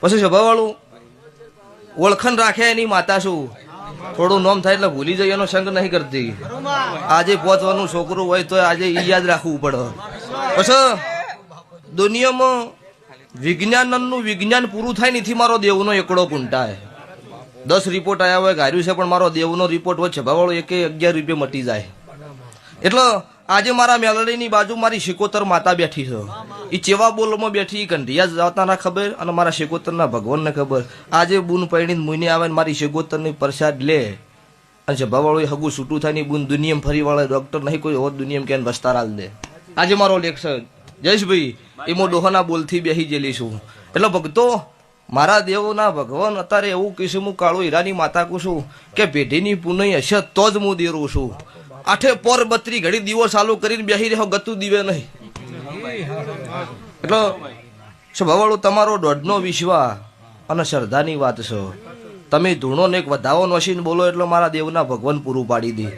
પછી સ્વભાવવાળું ઓળખણ રાખે એની માતા શું? થોડું નોમ થાય એટલે ભૂલી જઈ, એનો સંગ નહીં કરતી. આજે પહોંચવાનું છોકરું હોય તો આજે એ યાદ રાખવું પડે. પછી દુનિયામાં વિજ્ઞાનનું વિજ્ઞાન પૂરું થાય નથી મારો દેવનો એકડો કુંટાય દસ રિપોર્ટ આવ્યા હોય, ગાર્યું છે, પણ મારો દેવનો રિપોર્ટ હોય છભાવાળો એકે અગિયાર રૂપિયા મટી જાય. એટલે આજે મારા મેલડીની બાજુ મારી શિકોતર માતા બેઠી છે. એ ચેવા બોલમાં બેઠી કંઢિયા જાતાના ખબર અને મારા શેગોતરના ભગવાનને ખબર. આજે બૂન પૈણી મુઈને આવે મારી શેગોતરની પ્રસાદ લે. અને છભાવાળો એ હગું છૂટું થાયની બૂન દુનિયામાં ફરી વાળે ડોક્ટર નહીં, કોઈ હોત દુનિયમ ક્યાં વસ્તાર હાલ દે. આજે મારો લેખ છે જયેશભાઈ એ મો ડોહાના બોલથી બેહી જેલી છું. એટલે ભક્તો, મારા દેવોના ભગવાન અત્યારે એવું કહીશું હું કાળો હીરાની માતા કહું છું કે પેઢીની પુનઈ હશે તો જ હું દેરું છું. આઠે પર બત્રી ઘડી દીવો ચાલુ કરીને બેહી રહ્યો, ગતું દીવે નહીં. એટલે સ્વભાવવાળું તમારો દોઢનો વિશ્વા અને શ્રદ્ધાની વાત છે. તમે ધૂણો ને એક વધાવો નોશીને બોલો એટલે મારા દેવના ભગવાન પૂરું પાડી દે.